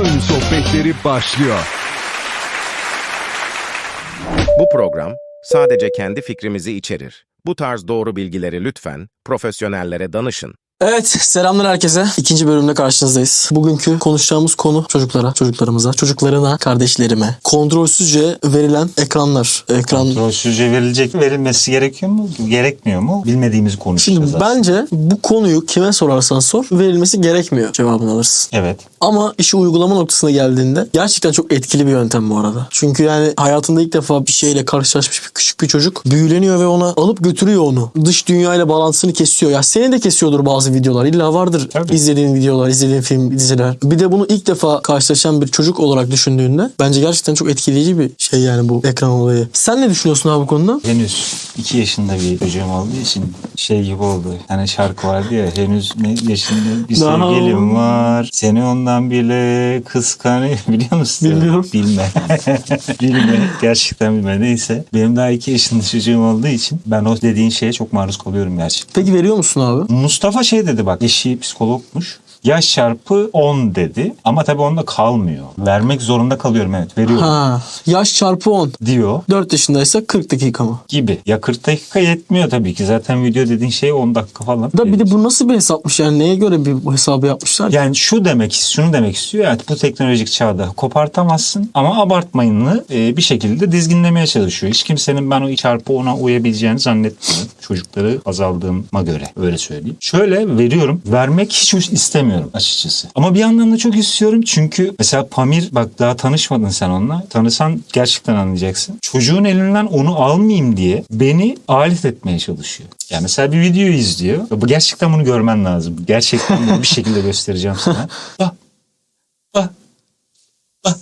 Oyun sohbetleri başlıyor. Bu program sadece kendi fikrimizi içerir. Bu tarz doğru bilgileri lütfen profesyonellere danışın. Evet, selamlar herkese. İkinci bölümde karşınızdayız. Bugünkü konuşacağımız konu çocuklara, çocuklarımıza, çocuklarına, kardeşlerime kontrolsüzce verilen ekranlar. Ekran Kontrolsüzce verilecek verilmesi gerekiyor mu? Gerekmiyor mu? Bilmediğimizi konuşacağız Şimdi aslında. bence bu konuyu kime sorarsan sor verilmesi gerekmiyor cevabını alırsın. Evet. Ama işi uygulama noktasına geldiğinde gerçekten çok etkili bir yöntem bu arada. Çünkü yani hayatında ilk defa bir şeyle karşılaşmış bir küçük bir çocuk büyüleniyor ve ona alıp götürüyor onu. Dış dünyayla bağlantısını kesiyor. Ya seni de kesiyordur bazı videolar. İlla vardır Tabii. izlediğin videolar, izlediğin film, diziler. Bir de bunu ilk defa karşılaşan bir çocuk olarak düşündüğünde bence gerçekten çok etkileyici bir şey yani bu ekran olayı. Sen ne düşünüyorsun abi bu konuda? Henüz 2 yaşında bir çocuğum olduğu için şey gibi oldu. Hani şarkı vardı ya henüz ne yaşında bir Daha- sevgilim var. Seni ondan bile kıskanıyor biliyor musun? Bilmiyorum. Bilme. bilme. Gerçekten bilme. Neyse. Benim daha 2 yaşında çocuğum olduğu için ben o dediğin şeye çok maruz kalıyorum gerçekten. Peki veriyor musun abi? Mustafa şey dedi bak eşi psikologmuş. Yaş çarpı 10 dedi ama tabii onda kalmıyor. Vermek zorunda kalıyorum evet veriyorum Ha, yaş çarpı 10. diyor 4 yaşındaysa 40 dakika mı? gibi. Ya 40 dakika yetmiyor tabii ki zaten video dediğin şey 10 dakika falan. Da bir de bu nasıl bir hesapmış yani neye göre bir hesabı yapmışlar? Yani şu demek, şunu demek istiyor. Evet bu teknolojik çağda kopartamazsın ama abartmayınlı e, bir şekilde dizginlemeye çalışıyor. Hiç kimsenin ben o çarpı ona uyabileceğini zannetmiyorum. Çocukları azaldığıma göre öyle söyleyeyim. Şöyle veriyorum. Vermek hiç istemiyorum açıkçası. Ama bir yandan da çok istiyorum çünkü mesela Pamir bak daha tanışmadın sen onunla. Tanısan gerçekten anlayacaksın. Çocuğun elinden onu almayayım diye beni alet etmeye çalışıyor. Yani mesela bir video izliyor. Bu gerçekten bunu görmen lazım. Gerçekten bunu bir şekilde göstereceğim sana. Bak. Bak.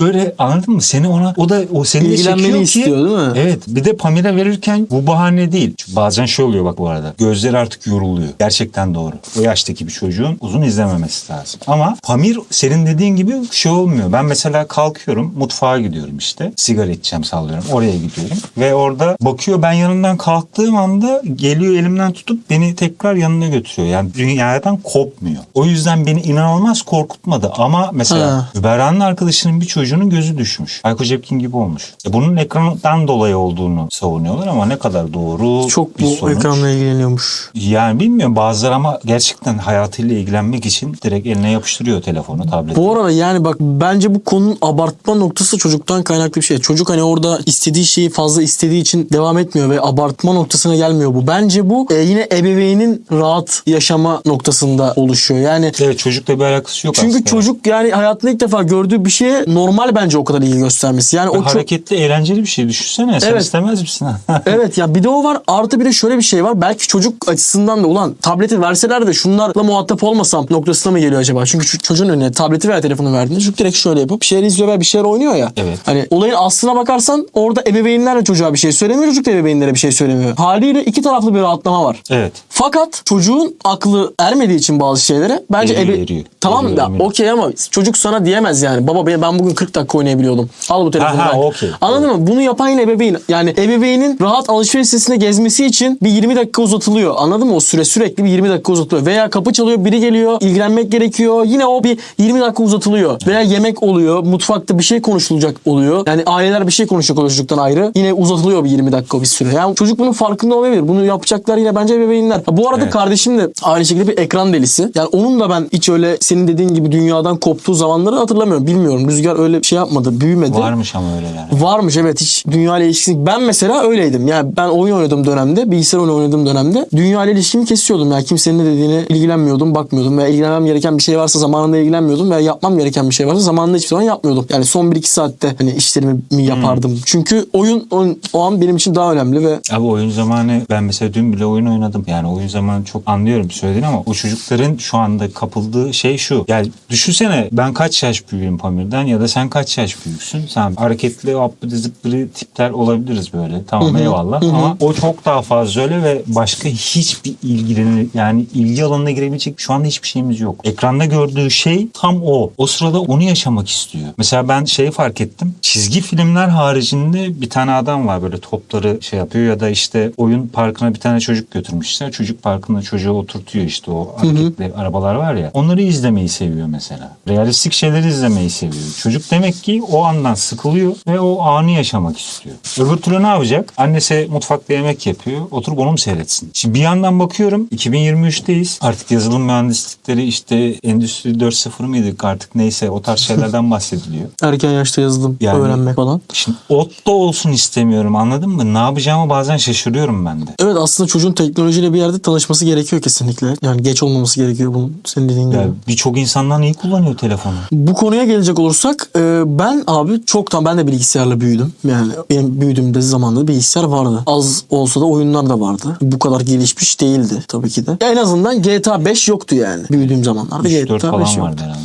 Böyle anladın mı? Seni ona o da o seni de İlgilenmeni çekiyor ki. istiyor değil mi? Evet. Bir de Pamir'e verirken bu bahane değil. Çünkü bazen şey oluyor bak bu arada. Gözleri artık yoruluyor. Gerçekten doğru. O yaştaki bir çocuğun uzun izlememesi lazım. Ama Pamir senin dediğin gibi şey olmuyor. Ben mesela kalkıyorum mutfağa gidiyorum işte. Sigara içeceğim sallıyorum. Oraya gidiyorum. Ve orada bakıyor ben yanından kalktığım anda geliyor elimden tutup beni tekrar yanına götürüyor. Yani dünyadan kopmuyor. O yüzden beni inanılmaz korkutmadı. Ama mesela Ha. Hübera'nın arkadaşının bir çocuğunun gözü düşmüş. Hayko Cepkin gibi olmuş. E bunun ekrandan dolayı olduğunu savunuyorlar ama ne kadar doğru Çok bir bu sonuç. ekranla ilgileniyormuş. Yani bilmiyorum bazıları ama gerçekten hayatıyla ilgilenmek için direkt eline yapıştırıyor telefonu, tableti. Bu arada yani bak bence bu konunun abartma noktası çocuktan kaynaklı bir şey. Çocuk hani orada istediği şeyi fazla istediği için devam etmiyor ve abartma noktasına gelmiyor bu. Bence bu e, yine ebeveynin rahat yaşama noktasında oluşuyor. Yani Evet çocukla bir alakası yok çünkü aslında. çocuk yani hayatında ilk defa gördüğü bir şeye normal bence o kadar ilgi göstermesi. Yani o çok Hareketli, eğlenceli bir şey düşünsene. Sen Evet. istemez misin? Evet ya bir de o var artı bir de şöyle bir şey var. Belki çocuk açısından da ulan tableti verseler de şunlarla muhatap olmasam noktasına mı geliyor acaba? Çünkü çocuğun önüne tableti veya telefonu verdiğinde çocuk direkt şöyle yapıp bir şeyler izliyor veya bir şeyler oynuyor ya. Evet. Hani olayın aslına bakarsan orada ebeveynler de çocuğa bir şey söylemiyor. Çocuk da ebeveynlere bir şey söylemiyor. Haliyle iki taraflı bir rahatlama var. evet. Fakat çocuğun aklı ermediği için bazı şeylere bence ebe... eriyor. Tamam da okey ama çocuk sana diyemez yani. Baba ben ben bugün 40 dakika oynayabiliyordum. Al bu telefonu. Ha, ha, ver. okey. Anladın mı? Bunu yapan yine ebeveyn. Yani ebeveynin rahat alışveriş sitesinde gezmesi için bir 20 dakika uzatılıyor. Anladın mı? O süre sürekli bir 20 dakika uzatılıyor. Veya kapı çalıyor biri geliyor ilgilenmek gerekiyor. Yine o bir 20 dakika uzatılıyor. Veya yemek oluyor. Mutfakta bir şey konuşulacak oluyor. Yani aileler bir şey konuşacak oluyor çocuktan ayrı. Yine uzatılıyor bir 20 dakika bir süre. Yani çocuk bunun farkında olabilir. Bunu yapacaklar yine bence ebeveynler. Ha, Bu arada Evet. kardeşim de aynı şekilde bir ekran delisi. Yani onun da ben hiç öyle senin dediğin gibi dünyadan koptuğu zamanları hatırlamıyorum. Bilmiyorum. Rüzgar öyle bir şey yapmadı. Büyümedi. Varmış ama öyle yani. Varmış evet hiç dünya ile ilişkisi. Ben mesela öyleydim. Yani ben oyun oynadığım dönemde, bilgisayar oyunu oynadığım dönemde dünya ile ilişkimi kesiyordum. Yani kimsenin ne dediğine ilgilenmiyordum, bakmıyordum. Veya ilgilenmem gereken bir şey varsa zamanında ilgilenmiyordum. Veya yapmam gereken bir şey varsa zamanında hiçbir zaman yapmıyordum. Yani son 1-2 saatte hani işlerimi mi yapardım. Çünkü oyun o, o an benim için daha önemli ve Abi oyun zamanı ben mesela dün bile oyun oynadım. Yani oyun zamanı çok anlıyorum söylediğin ama o çocukların şu anda kapıldığı şey şu. Yani düşünsene ben kaç yaş büyüğüm Pamir'den ya da sen Benden kaç yaş büyüksün? Sen hareketli, appıdı zıppırı tipler olabiliriz böyle. Tamam eyvallah. Ama o çok daha fazla öyle ve başka hiçbir ilgileni yani ilgi alanına girebilecek şu anda hiçbir şeyimiz yok. Ekranda gördüğü şey tam o. O sırada onu yaşamak istiyor. Mesela ben şeyi fark ettim. Çizgi filmler haricinde bir tane adam var böyle topları şey yapıyor ya da işte oyun parkına bir tane çocuk götürmüşler. Çocuk parkında çocuğu oturtuyor işte o hareketli arabalar var ya. Onları izlemeyi seviyor mesela. Realistik şeyleri izlemeyi seviyor. Çocuk demek ki o andan sıkılıyor ve o anı yaşamak istiyor. Öbür türlü ne yapacak? Annesi mutfakta yemek yapıyor. Oturup onu mu seyretsin? Şimdi bir yandan bakıyorum 2023'teyiz. Artık yazılım mühendislikleri işte Endüstri 4.0 mıydık artık neyse o tarz şeylerden bahsediliyor. Erken yaşta yazılım Yani- öğrenmek falan. Şimdi ot da olsun istemiyorum anladın mı? Ne yapacağımı bazen şaşırıyorum ben de. Evet aslında çocuğun teknolojiyle bir yerde tanışması gerekiyor kesinlikle. Yani geç olmaması gerekiyor bunun senin dediğin gibi. Ya birçok insandan iyi kullanıyor telefonu. Bu konuya gelecek olursak e, ben abi çoktan ben de bilgisayarla büyüdüm. Yani benim büyüdüğümde zamanında bilgisayar vardı. Az olsa da oyunlar da vardı. Bu kadar gelişmiş değildi tabii ki de. Ya en azından GTA 5 yoktu yani. Büyüdüğüm zamanlarda 3-4 GTA 5 falan yoktu. vardı herhalde.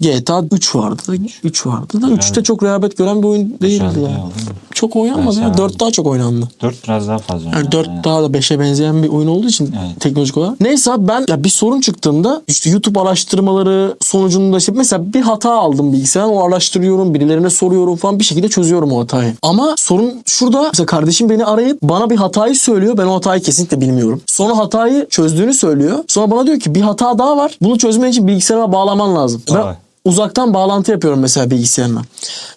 GTA 3 vardı. 3 vardı da 3'te çok rağbet gören bir oyun değildi yani. ya, değil? Çok oynanmadı ya. severdim. 4 daha çok oynandı. 4 biraz daha fazla. Yani oynadı, 4 aynen. daha da 5'e benzeyen bir oyun olduğu için Evet. teknolojik olarak. Neyse abi ben ya bir sorun çıktığında işte YouTube araştırmaları sonucunda işte mesela bir hata aldım bilgisayardan o araştırıyorum birilerine soruyorum falan bir şekilde çözüyorum o hatayı. Ama sorun şurada mesela kardeşim beni arayıp bana bir hatayı söylüyor ben o hatayı kesinlikle bilmiyorum. Sonra hatayı çözdüğünü söylüyor. Sonra bana diyor ki bir hata daha var. Bunu çözmen için bilgisayara bağlaman lazım. Ben. Uzaktan bağlantı yapıyorum mesela bilgisayarına.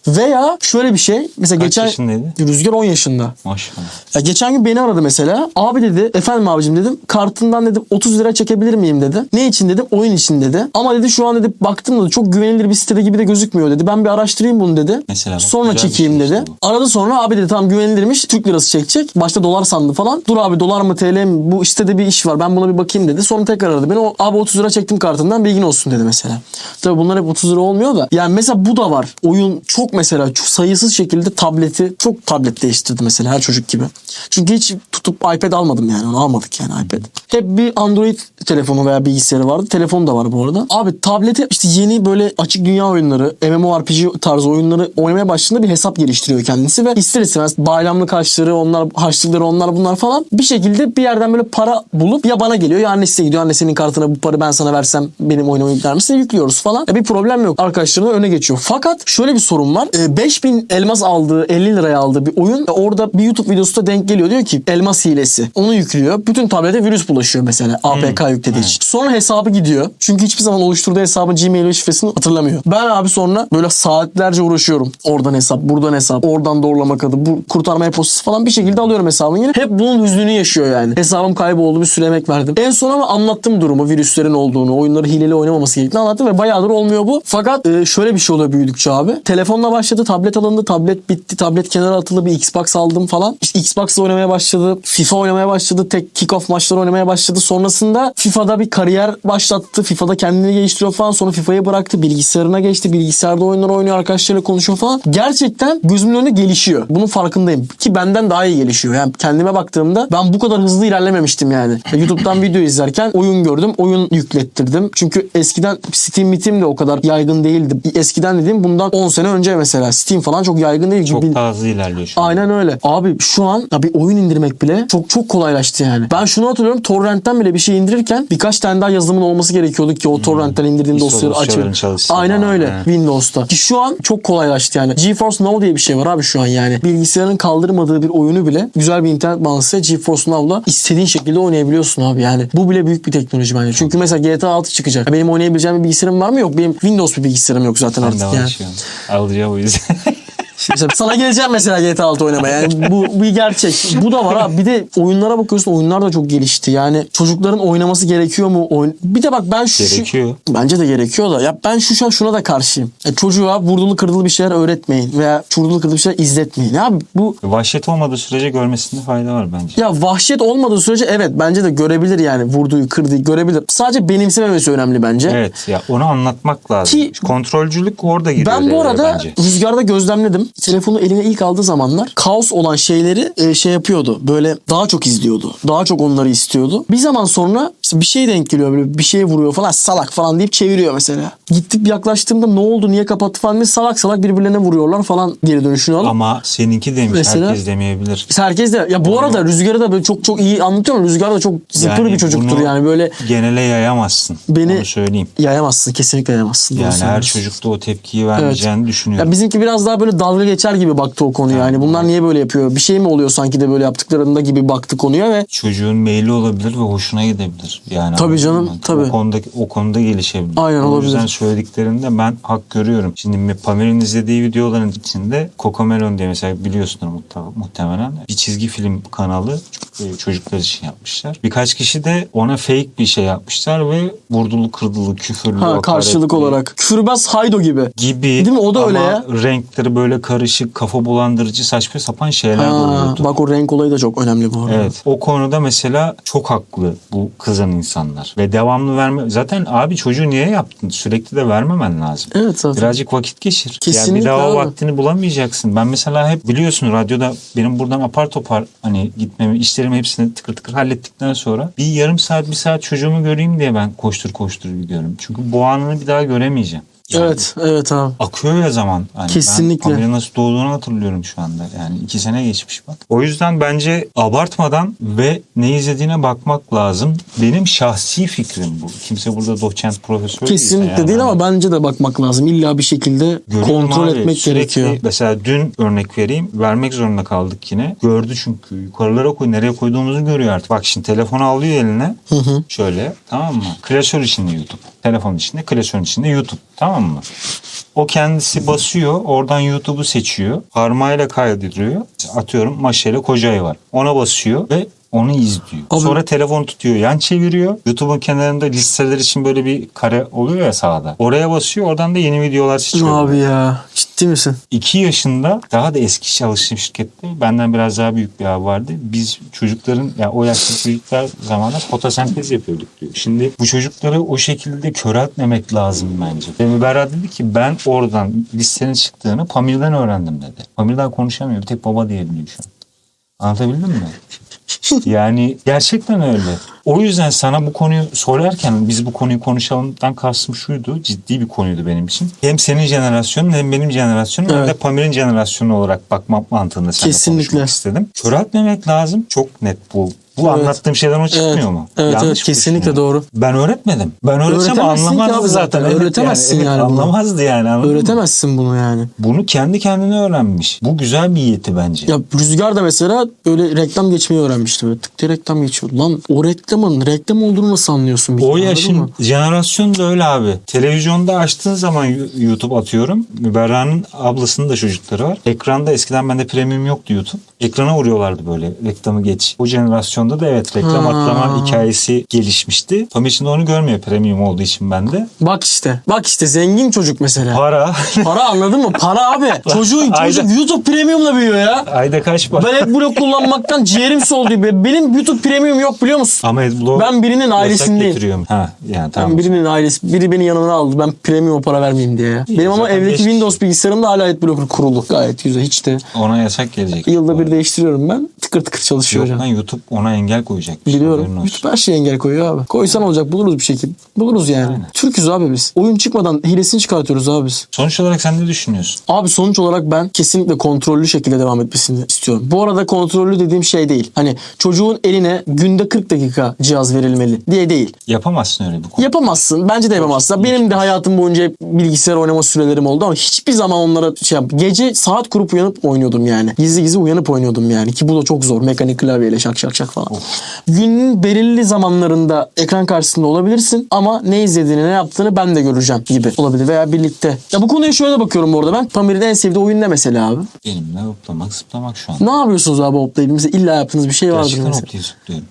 Veya şöyle bir şey. Mesela Kaç geçen yaşındaydı? Rüzgar 10 yaşında. Maşallah. Ya geçen gün beni aradı mesela. Abi dedi efendim abicim dedim. Kartından dedim 30 lira çekebilir miyim dedi. Ne için dedim? Oyun için dedi. Ama dedi şu an dedi baktım da çok güvenilir bir site gibi de gözükmüyor dedi. Ben bir araştırayım bunu dedi. Mesela bak, sonra güzel bir çekeyim şey dedi. işte bu. Aradı sonra abi dedi tamam güvenilirmiş. Türk lirası çekecek. Başta dolar sandı falan. Dur abi dolar mı TL mi? Bu sitede bir iş var. Ben buna bir bakayım dedi. Sonra tekrar aradı beni. O, abi 30 lira çektim kartından bilgin olsun dedi mesela. Tabii bunlar hep 30 lira olmuyor da. Yani mesela bu da var. Oyun çok mesela çok sayısız şekilde tableti çok tablet değiştirdi mesela her çocuk gibi. Çünkü hiç tutup iPad almadım yani. Onu almadık yani iPad. Hep bir Android telefonu veya bilgisayarı vardı. Telefon da var bu arada. Abi tablete işte yeni böyle açık dünya oyunları, MMORPG tarzı oyunları oynamaya başladığında bir hesap geliştiriyor kendisi ve ister istemez bayramlık harçları, onlar harçlıkları onlar bunlar falan bir şekilde bir yerden böyle para bulup ya bana geliyor ya annesine gidiyor. Annesinin kartına bu parayı ben sana versem benim oyunuma yükler misin? Yüklüyoruz falan. Ya bir problem yok. Arkadaşlarına öne geçiyor. Fakat şöyle bir sorun var. E, 5000 elmas aldığı 50 liraya aldığı bir oyun e, orada bir YouTube videosu da denk geliyor. Diyor ki elmas hilesi. Onu yüklüyor. Bütün tablete virüs bulaşıyor mesela. APK yüklediği için. Sonra hesabı gidiyor. Çünkü hiçbir zaman oluşturduğu hesabın Gmail ve şifresini hatırlamıyor. Ben abi sonra böyle saatlerce uğraşıyorum. Oradan hesap, buradan hesap, oradan doğrulamak adı, bu kurtarma e-postası falan bir şekilde alıyorum hesabını yine. Hep bunun hüznünü yaşıyor yani. Hesabım kayboldu bir süre emek verdim. En son ama anlattım durumu. Virüslerin olduğunu, oyunları hileli oynamaması gerektiğini anlattım ve bayağıdır olmuyor bu. Fakat e, şöyle bir şey oluyor büyüdükçe abi. Telefonla başladı, tablet alındı, tablet bitti, tablet kenara atıldı, bir Xbox aldım falan. İşte Xbox'la oynamaya başladı, FIFA oynamaya başladı, tek kick-off maçları oynamaya başladı. Sonrasında FIFA'da bir kariyer başlattı. FIFA'da kendini geliştiriyor falan. Sonra FIFA'yı bıraktı, bilgisayarına geçti. Bilgisayarda oyunlar oynuyor, arkadaşlarıyla konuşuyor falan. Gerçekten gözümün önünde gelişiyor. Bunun farkındayım. Ki benden daha iyi gelişiyor. Yani kendime baktığımda ben bu kadar hızlı ilerlememiştim yani. YouTube'dan video izlerken oyun gördüm, oyun yüklettirdim. Çünkü eskiden Steam mitim de o kadar yaygın değildi. Eskiden dediğim bundan 10 sene önce mesela Steam falan çok yaygın değil. Çok daha hızlı ilerliyor şu an. Aynen öyle. Abi şu an ya bir oyun indirmek bile çok çok kolaylaştı yani. Ben şunu hatırlıyorum. Torrent'ten bile bir şey indirirken birkaç tane daha yazılımın olması gerekiyordu ki o torrent'ten indirdiğin ISO dosyaları çalışsın Aynen öyle. evet. Windows'ta. Ki şu an çok kolaylaştı yani. GeForce Now diye bir şey var abi şu an yani. Bilgisayarın kaldırmadığı bir oyunu bile güzel bir internet bağlantısı GeForce Now'la istediğin şekilde oynayabiliyorsun abi yani. Bu bile büyük bir teknoloji bence. Çünkü mesela GTA 6 çıkacak. Benim oynayabileceğim bir bilgisayarım var mı? Yok. Benim Windows bir bilgisayarım yok zaten Ben artık de yani. Alacağım o yüzden. Mesela sana geleceğim mesela GTA 6 oynamaya. Yani bu bir gerçek. Bu da var abi. Bir de oyunlara bakıyorsun. Oyunlar da çok gelişti. Yani çocukların oynaması gerekiyor mu? Oyun... Bir de bak ben şu... Gerekiyor. Bence de gerekiyor da. Ya ben şu şuna, şuna da karşıyım. Ya çocuğa vurdulu kırdılı bir şeyler öğretmeyin. Veya vurdulu kırdılı bir şeyler izletmeyin. Ya bu Vahşet olmadığı sürece görmesinde fayda var bence. ya vahşet olmadığı sürece evet bence de görebilir yani. Vurduğu kırdığı görebilir. Sadece benimsememesi önemli bence. Evet ya onu anlatmak lazım. Ki- Kontrolcülük orada giriyor Ben bu arada bence. rüzgarda gözlemledim. Telefonu eline ilk aldığı zamanlar kaos olan şeyleri e, şey yapıyordu. Böyle daha çok izliyordu. Daha çok onları istiyordu. Bir zaman sonra işte bir şey denk geliyor böyle bir şeye vuruyor falan salak falan deyip çeviriyor mesela. Gittik yaklaştığımda ne oldu niye kapattı falan diye salak salak birbirlerine vuruyorlar falan geri dönüşünü alıp. Ama seninki demiş Mesela- herkes demeyebilir. Herkes de ya bu arada Rüzgar'ı da böyle çok çok iyi anlatıyorum. Rüzgar da çok zıpır Yani bir çocuktur yani böyle Genele yayamazsın. Beni- Onu söyleyeyim. yayamazsın kesinlikle yayamazsın. Yani her çocukta o tepkiyi vermeyeceğini düşünüyorum. Ya bizimki biraz daha böyle dalga geçer gibi baktı o konuya. Yani bunlar niye böyle yapıyor? Bir şey mi oluyor sanki de böyle yaptıklarında gibi baktı konuya ve Çocuğun meyli olabilir ve hoşuna gidebilir. Yani Tabii canım, mı? tabii. O konuda o konuda gelişebilir. Aynen, o olabilir. yüzden söylediklerinde ben hak görüyorum. Şimdi Pamir'in izlediği videoların içinde Cocomelon diye mesela biliyorsunuz muhtemelen bir çizgi film kanalı e, çocuklar için yapmışlar. Birkaç kişi de ona fake bir şey yapmışlar ve vurdulu kırdılı küfürlü ha, karşılık olarak. Küfürbaz Haydo gibi. gibi Değil mi? O da öyle ya. renkleri böyle karışık kafa bulandırıcı saçma sapan şeyler Ha, oluyordu. bak o renk olayı da çok önemli bu arada. Evet. O konuda mesela çok haklı bu kızan insanlar. Ve devamlı verme... Zaten abi çocuğu niye yaptın? Sürekli de vermemen lazım. Evet zaten. Birazcık vakit geçir. yani Kesinlikle bir daha o vaktini bulamayacaksın. Ben mesela hep biliyorsun radyoda benim buradan apar topar hani gitmemi, işlerimi hepsini tıkır tıkır hallettikten sonra bir yarım saat bir saat çocuğumu göreyim diye ben koştur koştur gidiyorum. Çünkü bu anını bir daha göremeyeceğim. Yani Evet, evet abi. akıyor ya zaman. Hani Kesinlikle. Ben Pamir'in nasıl doğduğunu hatırlıyorum şu anda. Yani iki sene geçmiş bak. O yüzden bence abartmadan ve ne izlediğine bakmak lazım. Benim şahsi fikrim bu. Kimse burada doçent profesör Kesinlikle yani değil hani ama bence de bakmak lazım. İlla bir şekilde görüyorum kontrol abi, etmek sürekli- gerekiyor. Mesela dün örnek vereyim. Vermek zorunda kaldık yine. Gördü çünkü. Yukarılara koy. Nereye koyduğumuzu görüyor artık. Bak şimdi telefonu alıyor eline. Hı hı. Şöyle tamam mı? Klasör içinde YouTube. Telefon içinde, klasörün içinde YouTube. Tamam mı? O kendisi basıyor. Oradan YouTube'u seçiyor. Parmağıyla kaydırıyor. Atıyorum Maşele Kocay var. Ona basıyor ve onu izliyor. Abi- Sonra telefon tutuyor, yan çeviriyor. YouTube'un kenarında listeler için böyle bir kare oluyor ya sağda. Oraya basıyor. Oradan da yeni videolar seçiyor. Abi ya ciddi misin? 2 yaşında daha da eski çalıştığım şirkette benden biraz daha büyük bir abi vardı. Biz çocukların ya o yaşlı çocuklar zamanında fotosentez yapıyorduk diyor. Şimdi bu çocukları o şekilde köreltmemek lazım bence. Ve Müberra dedi ki ben oradan listenin çıktığını Pamir'den öğrendim dedi. Pamir'den konuşamıyor. Bir tek baba diyebiliyor şu an. Anlatabildim mi? Yani gerçekten öyle. O yüzden sana bu konuyu sorarken biz bu konuyu konuşalımdan kastım şuydu. Ciddi bir konuydu benim için. Hem senin jenerasyonun hem benim jenerasyonum hem de Evet. Pamir'in jenerasyonu olarak bakma mantığında seninle Kesinlikle. konuşmak istedim. Köreltmemek lazım. Çok net bu. Bu Evet. anlattığım şeyden o çıkmıyor Evet. mu? Evet, Yanlış evet, kesinlikle doğru. Ben öğretmedim. Ben öğretsem Öğretemezsin anlamazdı zaten. zaten. Evet Öğretemezsin evet, yani bunu. Anlamazdı yani. anladın mı? Öğretemezsin bunu yani. Bunu kendi kendine öğrenmiş. Bu güzel bir yeti bence. Ya Rüzgar da mesela böyle reklam geçmeyi öğrenmişti. Böyle tık diye reklam geçiyordu. Lan o reklamın reklam olduğunu nasıl anlıyorsun? bir O anladın yaşın mı? jenerasyon da öyle abi. Televizyonda açtığın zaman YouTube atıyorum. Müberra'nın ablasının da çocukları var. Ekranda eskiden bende premium yoktu YouTube. Ekrana vuruyorlardı böyle reklamı geç. O jenerasyonda da evet reklam Ha. atlama hikayesi gelişmişti. Tam içinde onu görmüyor premium olduğu için bende. Bak işte. Bak işte zengin çocuk mesela. Para. Para anladın mı? Para abi. Çocuğun çocuk YouTube Premium'la büyüyor ya. Ayda kaç para? Ben AdBlock kullanmaktan ciğerim soldu. Benim YouTube Premium yok biliyor musun? Ama Adblock Ben birinin ailesindeyim. Ha yani tamam. Ben birinin ailesi, biri beni yanına aldı. Ben premium para vermeyeyim diye. ya. Benim ama evdeki Windows bilgisayarımda hala AdBlocker kurulu. Gayet güzel. Hiç de Ona yasak gelecek. yılda bir değiştiriyorum ben. Tıkır tıkır çalışıyor Yok hocam. lan YouTube ona engel koyacak. Haberin Biliyorum. olsun. YouTube her şeye engel koyuyor abi. Koysan olacak buluruz bir şekilde. Buluruz yani. Türküz abi biz. Oyun çıkmadan hilesini çıkartıyoruz abi biz. Sonuç olarak sen ne düşünüyorsun? Abi sonuç olarak ben kesinlikle kontrollü şekilde devam etmesini istiyorum. Bu arada kontrollü dediğim şey değil. Hani çocuğun eline günde 40 dakika cihaz verilmeli diye değil. Yapamazsın öyle bir konu. Yapamazsın. Bence de yapamazsın. Benim de hayatım boyunca hep bilgisayar oynama sürelerim oldu ama hiçbir zaman onlara şey yap. Gece saat kurup uyanıp oynuyordum yani. Gizli gizli uyanıp oynuyordum yani. Ki bu da çok zor. Mekanik klavyeyle şak şak şak falan. Günün belirli zamanlarında ekran karşısında olabilirsin ama ne izlediğini ne yaptığını ben de göreceğim gibi olabilir veya birlikte. Ya bu konuya şöyle bakıyorum bu arada ben. Pamir'in en sevdiği oyun ne mesela abi? Elimle hoplamak zıplamak şu an. Ne yapıyorsunuz abi hoplayıp? Mesela illa yaptığınız bir şey vardır Gerçekten mesela. hoplayıp zıplıyorum.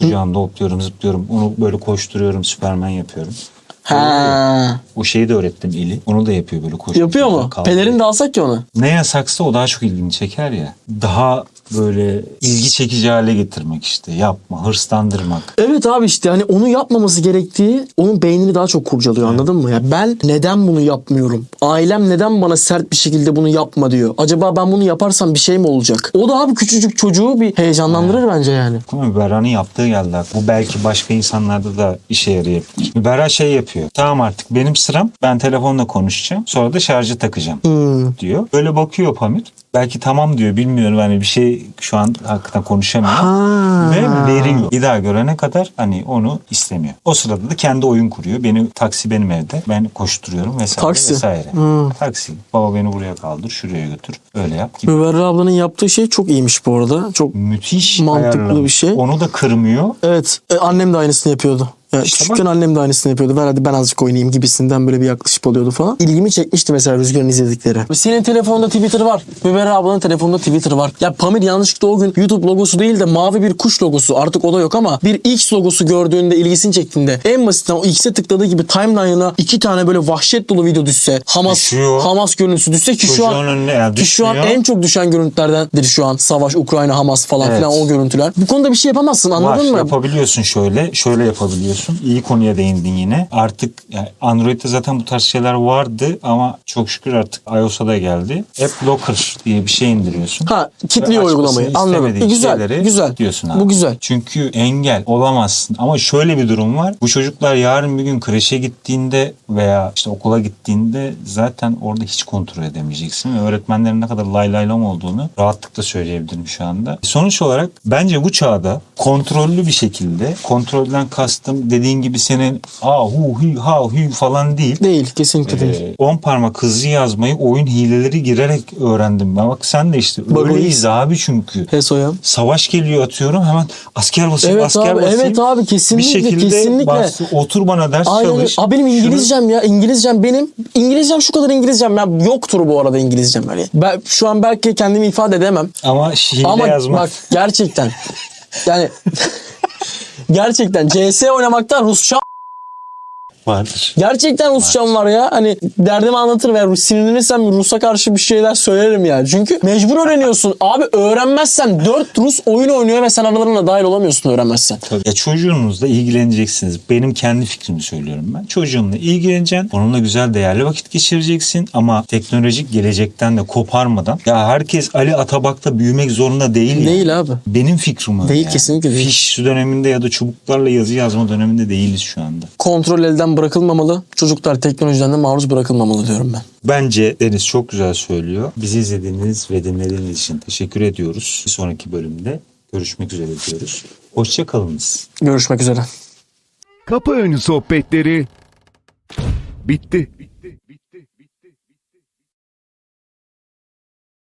Kucağımda hopluyorum zıplıyorum. Onu böyle koşturuyorum Süpermen yapıyorum. Ha. O şeyi de öğrettim eli. Onu da yapıyor böyle koşuyor. Yapıyor mu? Pelerin de alsak ya ona. Ne yasaksa o daha çok ilgini çeker ya. Daha böyle ilgi çekici hale getirmek işte. Yapma, hırslandırmak. Evet abi işte hani onu yapmaması gerektiği onun beynini daha çok kurcalıyor anladın mı? Ya ben neden bunu yapmıyorum? Ailem neden bana sert bir şekilde bunu yapma diyor. Acaba ben bunu yaparsam bir şey mi olacak? O da abi küçücük çocuğu bir heyecanlandırır bence yani. Ama Müberra'nın yaptığı geldi. Bu belki başka insanlarda da işe yarayabilir. Müberra şey yapıyor. Tamam artık benim sıram. Ben telefonla konuşacağım. Sonra da şarjı takacağım Hmm. diyor. Böyle bakıyor Pamir. Belki tamam diyor bilmiyorum hani bir şey şu an hakikaten konuşamıyor. Ha. Ve veriyor. Bir daha görene kadar hani onu istemiyor. O sırada da kendi oyun kuruyor. Beni taksi benim evde. Ben koşturuyorum vesaire Taksi. vesaire. Hmm. Taksi. Baba beni buraya kaldır, şuraya götür. Öyle yap gibi. Müberra ablanın yaptığı şey çok iyiymiş bu arada. Çok Müthiş Mantıklı ayarlamış. bir şey. Onu da kırmıyor. Evet. e, annem de aynısını yapıyordu. Yani İşte küçükken annem de aynısını yapıyordu. Ver hadi ben azıcık oynayayım gibisinden böyle bir yaklaşıp oluyordu falan. İlgimi çekmişti mesela Rüzgar'ın izledikleri. Senin telefonda Twitter var. Müberra ablanın telefonunda Twitter var. Ya Pamir yanlışlıkla o gün YouTube logosu değil de mavi bir kuş logosu. Artık o da yok ama bir X logosu gördüğünde ilgisini çektiğinde en basitinden o X'e tıkladığı gibi timeline'ına iki tane böyle vahşet dolu video düşse. Hamas, Düşüyor. Hamas görüntüsü düşse ki şu an Çocuğun önüne yani ki şu an en çok düşen görüntülerdendir şu an. Savaş, Ukrayna, Hamas falan Evet. filan o görüntüler. Bu konuda bir şey yapamazsın anladın Var, mı? yapabiliyorsun şöyle, şöyle yapabiliyorsun. İyi konuya değindin yine. Artık yani Android'de zaten bu tarz şeyler vardı ama çok şükür artık iOS'a da geldi. App Locker diye bir şey indiriyorsun. Ha kitliyor uygulamayı. Anladım. güzel. Güzel. diyorsun abi. Bu güzel. Çünkü engel olamazsın. Ama şöyle bir durum var. Bu çocuklar yarın bir gün kreşe gittiğinde veya işte okula gittiğinde zaten orada hiç kontrol edemeyeceksin. Ve öğretmenlerin ne kadar lay lay lam olduğunu rahatlıkla söyleyebilirim şu anda. Sonuç olarak bence bu çağda kontrollü bir şekilde kontrolden kastım dediğin gibi senin a hu hi ha hu falan değil. Değil. Kesinlikle değil. Ee, 10 parmak hızlı yazmayı oyun hileleri girerek öğrendim. Ben bak sen de işte Bak, öyleyiz abi çünkü. Hesoya. Savaş geliyor atıyorum hemen asker basayım Evet asker abi, basayım. evet abi, kesinlikle, Bir şekilde kesinlikle. bas, otur bana ders Aynen. öyle. çalış. Abi benim Şunu- İngilizcem ya. İngilizcem benim. İngilizcem şu kadar İngilizcem ya. Yoktur bu arada İngilizcem. Hani ben şu an belki kendimi ifade edemem. Ama hile Ama yazmak. bak gerçekten. yani gerçekten CS oynamaktan Rusça vardır. Gerçekten Rusçam var ya. Hani derdimi anlatır ve Rus- sinirlenirsem Rus'a karşı bir şeyler söylerim yani. Çünkü mecbur öğreniyorsun. Abi öğrenmezsen 4 Rus oyun oynuyor ve sen aralarına dahil olamıyorsun öğrenmezsen. Tabii. Ya çocuğunuzla ilgileneceksiniz. Benim kendi fikrimi söylüyorum ben. Çocuğunla ilgileneceksin. Onunla güzel değerli vakit geçireceksin. Ama teknolojik gelecekten de koparmadan. Ya herkes Ali Atabak'ta büyümek zorunda değil. yani. Değil abi. Benim fikrim öyle Değil, yani. kesinlikle değil. Fiş döneminde ya da çubuklarla yazı yazma döneminde değiliz şu anda. Kontrol elden bırakılmamalı. Çocuklar teknolojiden de maruz bırakılmamalı diyorum ben. Bence Deniz çok güzel söylüyor. Bizi izlediğiniz ve dinlediğiniz için teşekkür ediyoruz. Bir sonraki bölümde görüşmek üzere diyoruz. Hoşçakalınız. Görüşmek üzere. Kapı önü sohbetleri bitti.